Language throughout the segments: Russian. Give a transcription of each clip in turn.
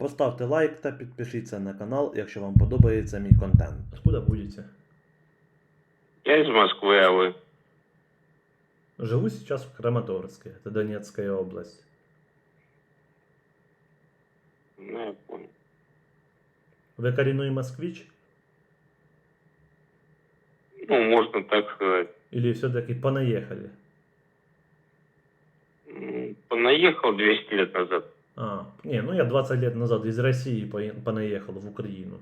Поставте лайк та підпишіться на канал, якщо вам подобається мій контент. Откуда будете? Я из Москвы, а вы? Живу сейчас в Краматорске, это Донецкая область. Ну, я понял. Вы коренной москвич? Ну, можно так сказать. Или все-таки понаехали? М, Понаехал 200 лет назад. А, не, ну я 20 лет назад из России по- понаехал в Украину.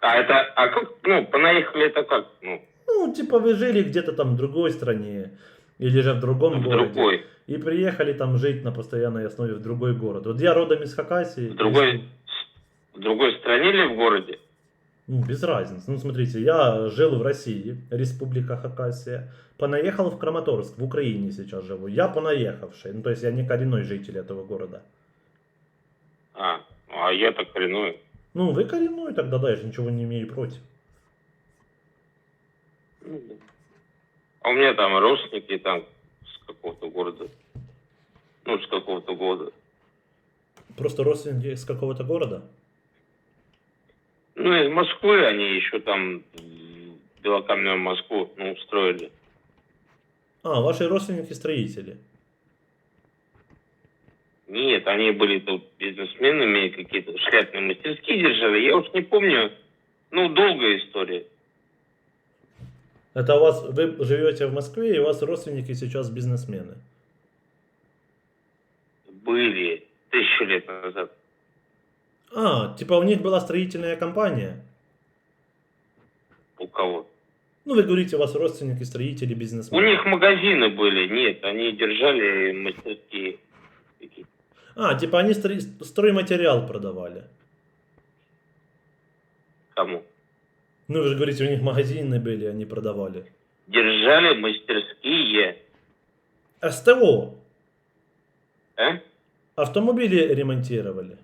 А это, а как, ну, понаехали это как? Ну, Ну, типа вы жили где-то там в другой стране, или же в другом в городе. другой, И приехали там жить на постоянной основе в другой город. Вот я родом из Хакасии. в другой, в другой стране или в городе? Ну, без разницы. Ну, смотрите, я жил в России, Республика Хакасия. Понаехал в Краматорск, в Украине сейчас живу. Я понаехавший. Ну, то есть я не коренной житель этого города. А, а я так коренной. Ну, вы коренной тогда, да, я же ничего не имею против. Ну, да. А у меня там родственники там с какого-то города. Ну, с какого-то года. Просто родственники из какого-то города? Ну, из Москвы они еще там Белокаменную Москву, ну, устроили. А, ваши родственники строители. Нет, они были тут бизнесменами, какие-то шляпные мастерские держали. Я уж не помню. Ну, долгая история. Это у вас, вы живете в Москве, и у вас родственники сейчас бизнесмены. Были тысячу лет назад. А, типа у них была строительная компания? У кого? Ну, вы говорите, у вас родственники строители, У бизнесмены. них магазины были. Нет, они держали мастерские. А, типа они стро- стройматериал продавали. Кому? Ну, вы же говорите, у них магазины были, они продавали. Держали мастерские. СТО. А? Автомобили ремонтировали.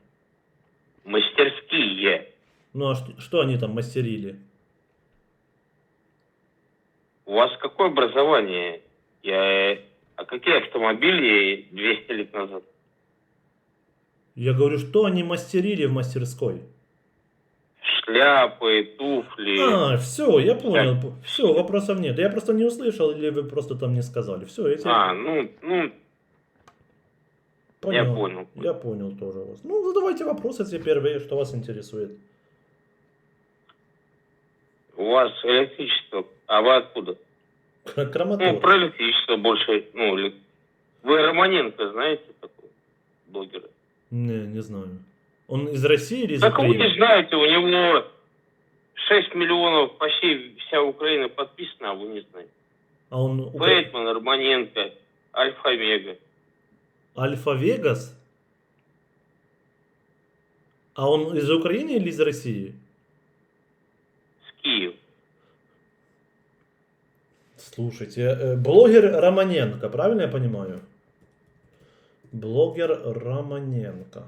Мастерские. Ну, а что, что они там мастерили? У вас какое образование? Я... А какие автомобили 200 лет назад? Я говорю, что они мастерили в мастерской? Шляпы, туфли. А, все, я понял. Все, вопросов нет. Я просто не услышал, или вы просто там не сказали. Все, я тебя А, ну, ну, я понял. Я понял тоже вас. Ну, задавайте вопросы теперь, вы, что вас интересует. У вас электричество. А вы откуда? К- Ну, про электричество больше. Ну, вы Романенко знаете такого блогера? Не, не знаю. Он из России или из Так вы не Украины? знаете, у него 6 миллионов, почти вся Украина подписана, а вы не знаете. А он укра- Бэтмен, Романенко, Альфа-Мега. Альфа Вегас? А он из Украины или из России? С Киева. Слушайте, э, блогер Романенко, правильно я понимаю? Блогер Романенко.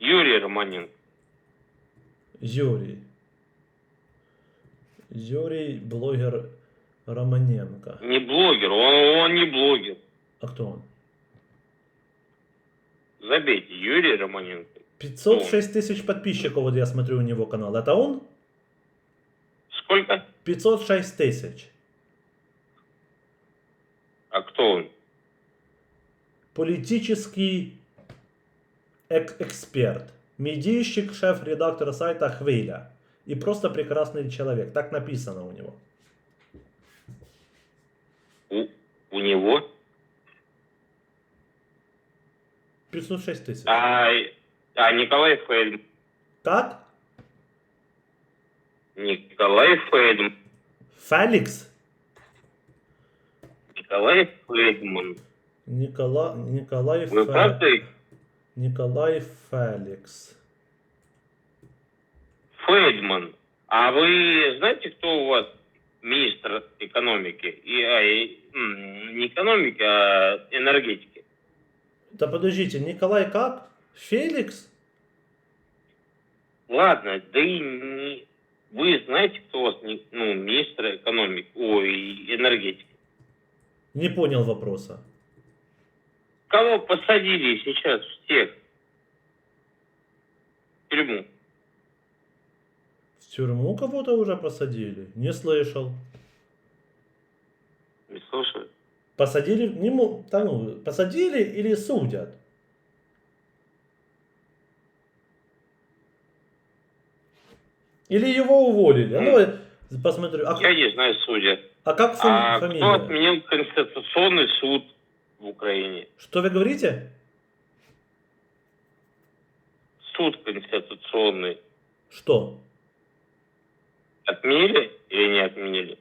Юрий Романенко. Юрий. Юрий, блогер Романенко. Не блогер, он, он не блогер. А кто он? Забейте, Юрий Романенко. 506 тысяч подписчиков, вот я смотрю у него канал. Это он? Сколько? 506 тысяч. А кто он? Политический эк- эксперт. Медийщик, шеф-редактор сайта Хвиля. И просто прекрасный человек. Так написано у него. У, у него? 506 тысяч. А, а Николай Фельдман. Как? Николай Фельдман. Феликс? Николай Фельдман. Никола... Николай, Вы Фе- правда Николай Феликс. Фельдман? А вы знаете, кто у вас министр экономики? И, а, и, м, не экономики, а энергетики. Да подождите, Николай как? Феликс? Ладно, да и не... Вы знаете, кто у вас не- ну, министр экономики, ой, энергетики? Не понял вопроса. Кого посадили сейчас всех? тюрьму. В тюрьму кого-то уже посадили? Не слышал. Не слушаю. Посадили, не мо- да ну, посадили или судят? Или его уволили? А ну, я посмотрю. А, Я не знаю судя. а как фами- А кто фамилия? отменил Конституционный суд в Украине? Что вы говорите? Суд конституционный Что? отменили или не отменили?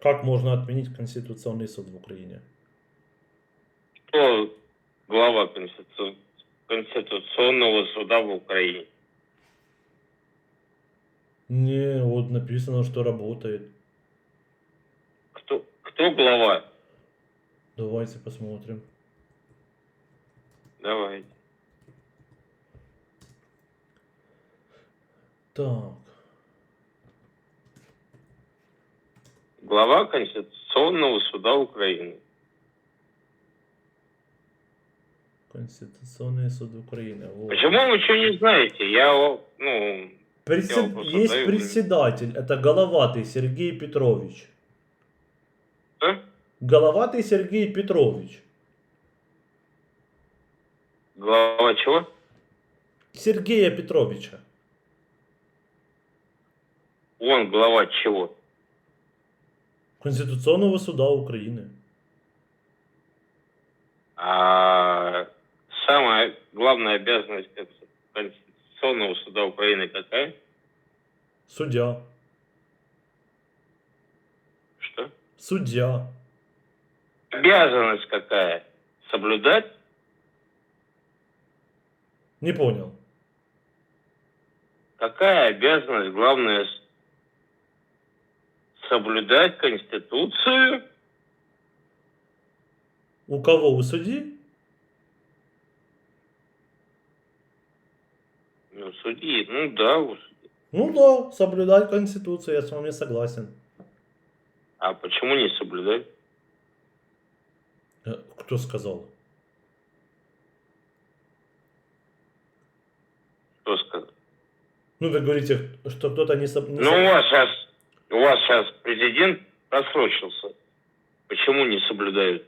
Как можно отменить Конституционный суд в Украине? Кто глава Конститу- Конституционного суда в Украине? Не, вот написано, что работает. Кто, кто глава? Давайте посмотрим. Давай. Так. Глава Конституционного суда Украины. Конституционный суд Украины. Вот. Почему вы ничего не знаете? Я, ну, Предсе- Я Есть задаю. председатель, это Головатый Сергей Петрович. что? Головатый Сергей Петрович. Глава чего? Сергея Петровича. Он глава чего? Конституционного суда Украины. А самая главная обязанность Конституционного суда Украины какая? Судья. Что? Судья. Обязанность какая? Соблюдать? Не понял. Какая обязанность главная с- соблюдать Конституцию? У кого? У судьи? Ну, судьи, ну да, у судьи. Ну да, соблюдать Конституцию, я с вами согласен. А почему не соблюдать? Э, Кто сказал? Кто сказал? Ну, вы говорите, что кто-то не, соб- Ну, у вас сейчас, у вас сейчас президент просрочился. Почему не соблюдают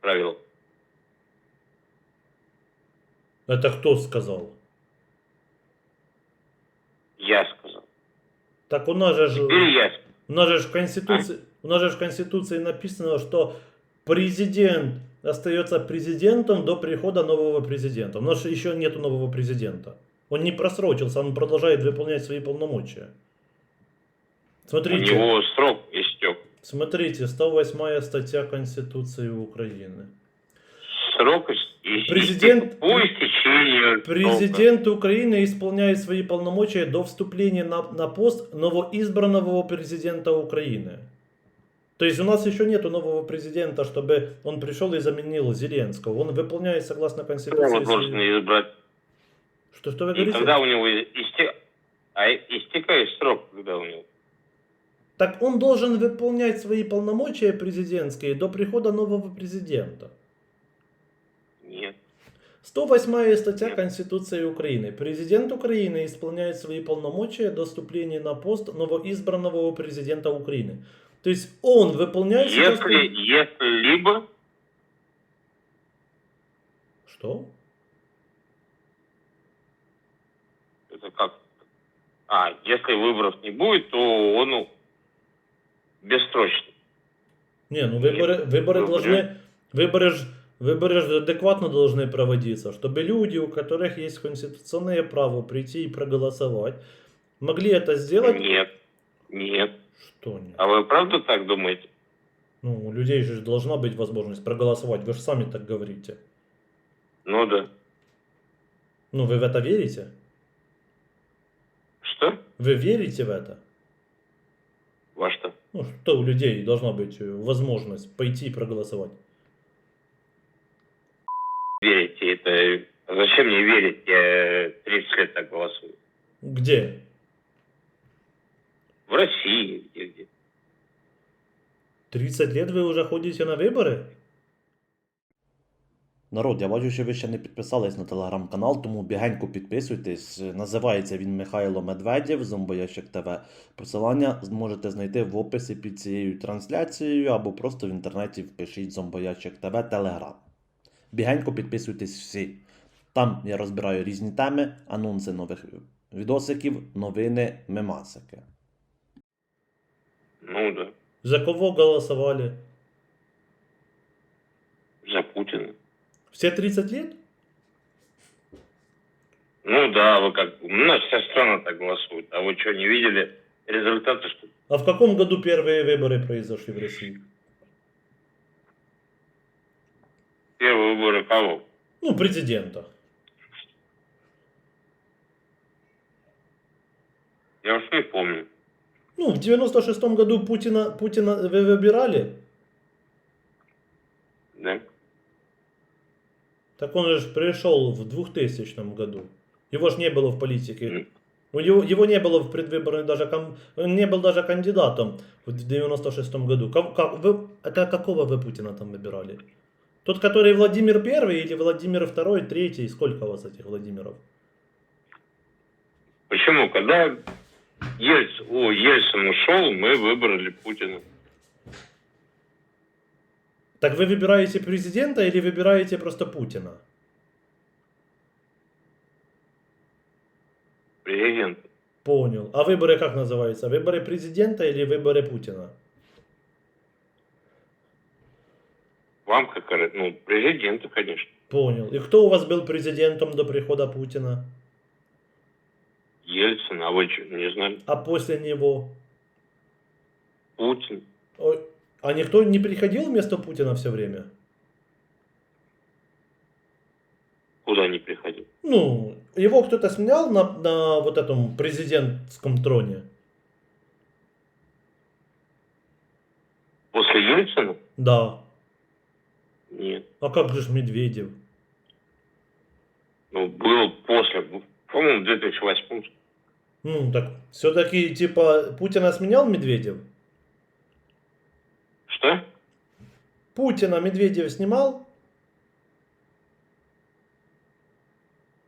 правила? Это кто сказал? Я сказал. Так у нас же... Теперь я. У нас же в Конституции, у нас же в Конституции написано, что президент остается президентом до прихода нового президента. У нас еще нет нового президента. Он не просрочился, он продолжает выполнять свои полномочия. У Смотрите, него срок истек. смотрите, 108 статья Конституции Украины. Срок ис- истек. Президент- По истечению срока. Президент Украины исполняет свои полномочия до вступления на, на пост новоизбранного президента Украины. То есть у нас еще нет нового президента, чтобы он пришел и заменил Зеленского. Он выполняет согласно Конституции. свои- должен избрать. Что, что вы И говорите? когда у него истек... А истекает срок, когда у него? Так он должен выполнять свои полномочия президентские до прихода нового президента. Нет. 108 статья. Конституции Украины. Президент Украины исполняет свои полномочия до вступления на пост новоизбранного президента Украины. То есть он выполняет... Если, если либо Что? Это как? А, если выборов не будет, то он ну, бессрочный. Не, ну выборы, выборы должны... Выборы выборы ж адекватно должны проводиться, чтобы люди, у которых есть конституционное право прийти и проголосовать, могли это сделать... Нет. Нет. Что нет? А вы правда так думаете? Ну, у людей же должна быть возможность проголосовать. Вы же сами так говорите. Ну да. Ну, вы в это верите? Что? Вы верите в это? Во что? Ну, что у людей должна быть э, возможность пойти и проголосовать? Верите? Это... Зачем мне верить? Я 30 лет так голосую. Где? В России где-где. 30 лет вы уже ходите на выборы? Народ, я бачу, що ви ще не підписались на телеграм-канал, тому бігенько підписуйтесь. Називається він Михайло Медведєв, Зомбоящик ТВ. Посилання зможете знайти в описі під цією трансляцією або просто в інтернеті впишіть Зомбоящик ТВ Телеграм. Бігенько підписуйтесь всі. Там я розбираю різні теми, анонси нових відосиків, новини, мемасики. Ну да. За кого голосовали? За Путина. Все 30 лет? Ну да, вы как... У нас вся страна так голосует. А вы что, не видели результаты, что? А в каком году первые выборы произошли в России? Первые выборы кого? Ну, президента. Я уж не помню. Ну, в 96-м году Путина, Путина вы выбирали, Да? так он же пришел в 2000 году. Его же не было в политике. Его, его не было в предвыборной даже... Он не был даже кандидатом в 96 году. Ка- ка- вы- это какого вы Путина там выбирали? Тот, который Владимир Первый или Владимир Второй, Третий? Сколько у вас этих Владимиров? Почему? Когда Ельц... О, Ельцин ушел, мы выбрали Путина. Так вы выбираете президента или выбираете просто Путина? Президент. Понял. А выборы как называются? Выборы президента или выборы Путина? Вам как... Ну, президента, конечно. Понял. И кто у вас был президентом до прихода Путина? Ельцин, а вы что, не знали? А после него? Путин. Ой, а никто не приходил вместо Путина все время? Куда не приходил? Ну, его кто-то сменял на, на вот этом президентском троне? После Ельцина? Да. Нет. А как же Медведев? Ну, был после, по-моему, в 2008 Ну, так все-таки, типа, Путина сменял Медведев? Что? Путина Медведев снимал?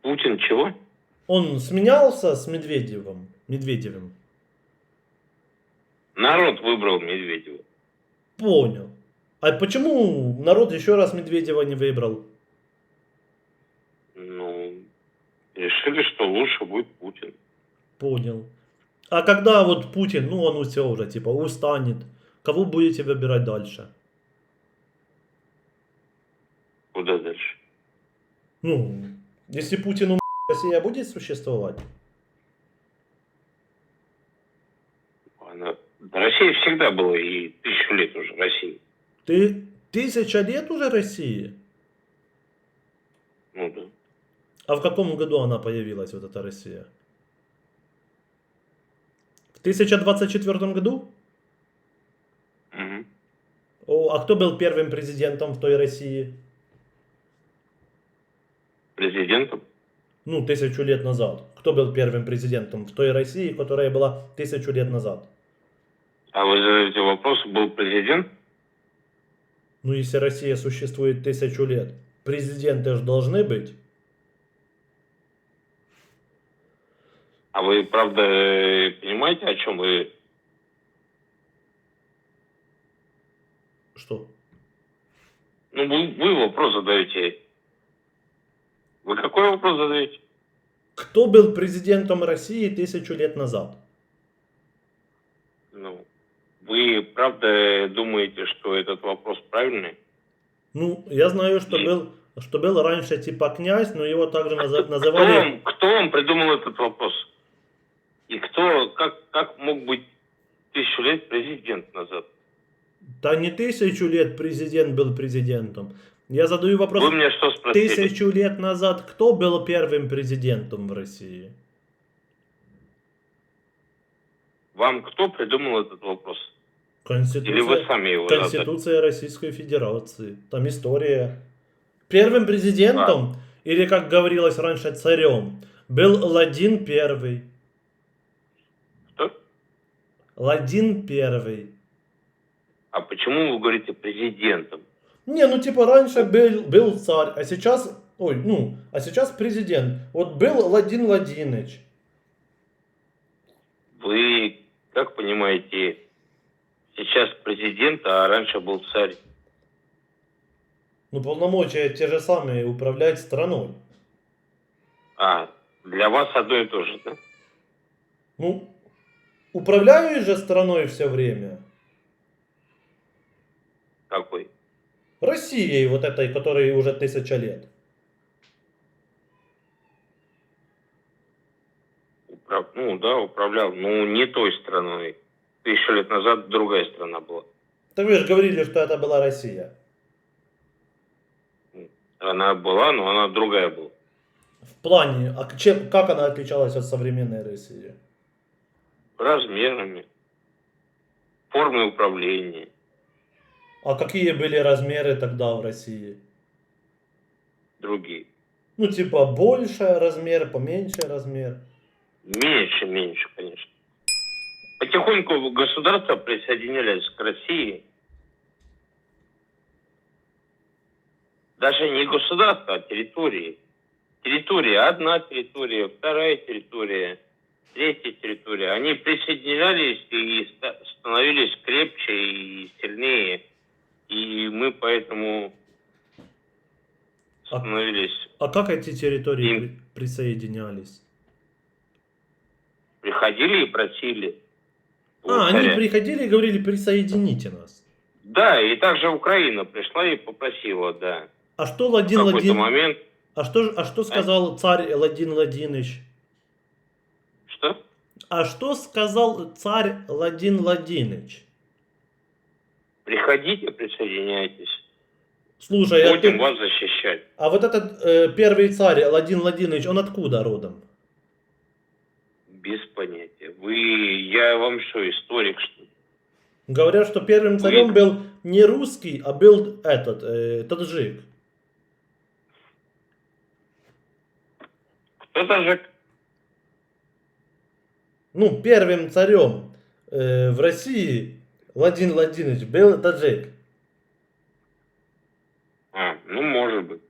Путин чего? Он сменялся с Медведевым? Медведевым? Народ выбрал Медведева. Понял. А почему народ еще раз Медведева не выбрал? Ну, решили, что лучше будет Путин. Понял. А когда вот Путин, ну он все уже, типа, устанет, кого будете выбирать дальше? Куда дальше? Ну, если Путин умрет, Россия будет существовать? Она... Да, Россия всегда была и тысячу лет уже Россия. Ты тысяча лет уже России? Ну да. А в каком году она появилась, вот эта Россия? В 1024 году? Мгм. О, а кто был первым президентом в той России? Президентом? Ну, тысячу лет назад. Кто был первым президентом в той России, которая была тысячу лет назад? А вы задаете вопрос, был президент? Ну, если Россия существует тысячу лет, президенты же должны быть. А вы, правда, понимаете, о чем вы... Что? Ну, вы, вы вопрос задаете. Вы какой вопрос задаете? Кто был президентом России тысячу лет назад? Ну, вы, правда, думаете, что этот вопрос правильный? Ну, я знаю, что Нет. был, что был раньше типа князь, но его также наза- Кто называли... вам, кто вам придумал этот вопрос? И кто, как, как мог быть тысячу лет президент назад? Да не тысячу лет президент был президентом. Я задаю вопрос. Вы мне что спросили? Тысячу лет назад кто был первым президентом в России? Вам кто придумал этот вопрос? Или Конституция, вы сами его задали? Конституция Российской Федерации. Там история. Первым президентом, или как говорилось раньше царем, был Ладин Первый. Ладин Первый. А почему вы говорите президентом? Не, ну типа раньше был, был царь, а сейчас, ой, ну, а сейчас президент. Вот был Владимир Владимирович. Вы, как понимаете, сейчас президент, а раньше был царь. Ну, полномочия те же самые управлять страной. А, для вас одно и то же, да? Ну, управляю же страной все время. Какой? Россией вот этой, которой уже тысяча лет. Управ- Ну, да, управлял. Ну, не той страной. Тысячу лет назад другая страна была. Так вы же говорили, что это была Россия. Она была, но она другая была. В плане, а чем, как она отличалась от современной России? Размерами. Формой управления. А какие были размеры тогда в России? Другие. Ну, типа, больше размер, поменьше размер. Меньше, меньше, конечно. Потихоньку государства присоединялись к России. Даже не государство, а территории. Территория, одна территория, вторая территория, третья территория. Они присоединялись и ста- становились крепче и сильнее. И мы поэтому А- становились, А как эти территории Им- при- присоединялись? приходили и просили. А, они приходили и говорили, присоедините нас. Да, и также Украина пришла и попросила, да. А что какой-то Владимирович... момент... А что, а что сказал царь Владимир Владимирович? А что сказал царь Владимир Владимирович? Приходите, присоединяйтесь. Слушай, а, Будем ты- вас защищать. а вот этот э, первый царь Владимир Владимирович, он откуда родом? Без понятия. Вы... Я вам что, историк, что ли? Говорят, что первым царем был не русский, а был этот, э, таджик. Кто-то же... Ну, первым царем э, в России Владимир Владимирович был таджик. А, ну, может быть.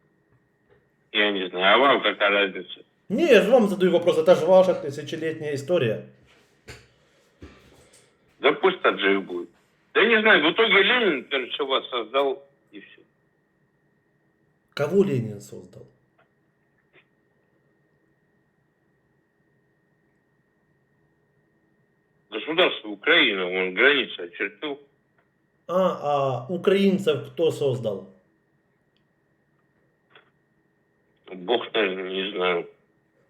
Я не знаю. А вам какая разница? Не, я же вам задаю вопрос, это же ваша тысячелетняя история. Да пусть таджик будет. Да не знаю, в итоге Ленин, короче, вас создал, и все. Кого Ленин создал? Государство Украина, он границы очертил. А, а украинцев кто создал? Бог, наверное, не знаю.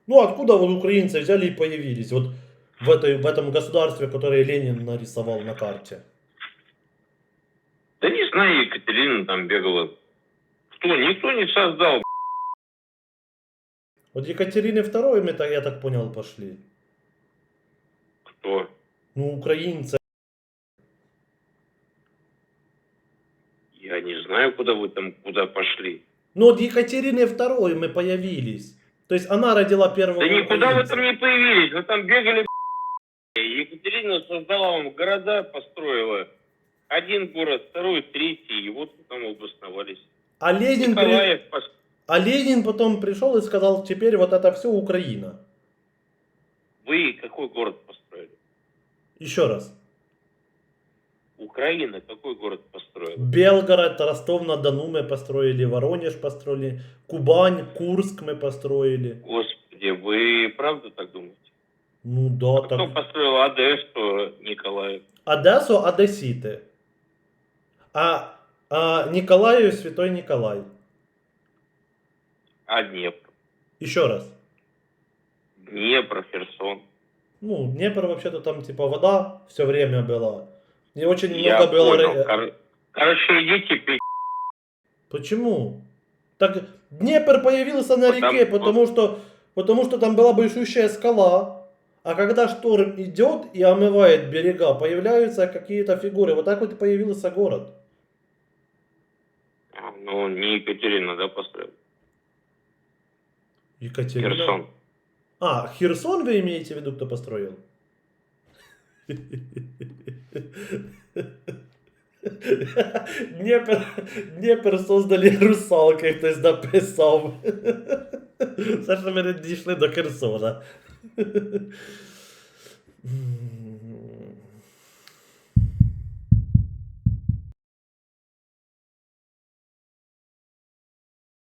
Ну, откуда вот украинцы взяли и появились? Вот в, этой, в этом государстве, которое Ленин нарисовал на карте. Да не знаю, Екатерина там бегала. Кто? Никто не создал. Вот Екатерины II, мы так, я так понял, пошли. Кто? Ну, украинцы. Я не знаю, куда вы там, куда пошли. Ну, вот Екатерины II мы появились. То есть она родила первого Да никуда вы украинца. там не появились, вы там бегали. Екатерина создала вам города, построила. Один город, второй, третий, и вот вы там обосновались. А Ленин, при- Николаев пос- а Ленин потом пришел и сказал, теперь вот это все Украина. Вы какой город? Еще раз. Украина какой город построила? Белгород, Ростов-на-Дону мы построили, Воронеж построили, Кубань, Курск мы построили. Господи, вы правда так думаете? Ну да, А Кто так. построил Одессу, Николаев? Одессу Одесситы. А, а Николаю Святой Николай. А Днепр? Еще раз. Днепр, Херсон. Ну, Днепр вообще-то там типа вода все время была. И очень Я много было... понял. Кор- Короче, идите пить. Почему? Так Днепр появился на Потому- реке, потому что, потому что там была большущая скала. А когда шторм идет и омывает берега, появляются какие-то фигуры. Вот так вот и появился город. А, Ну, не Екатерина, да, построил? Екатерина. Херсон. А, Херсон вы имеете в виду, кто построил? Дніпер, Дніпер создали русалки, хтось написав. Все, що ми не дійшли до Херсона. М,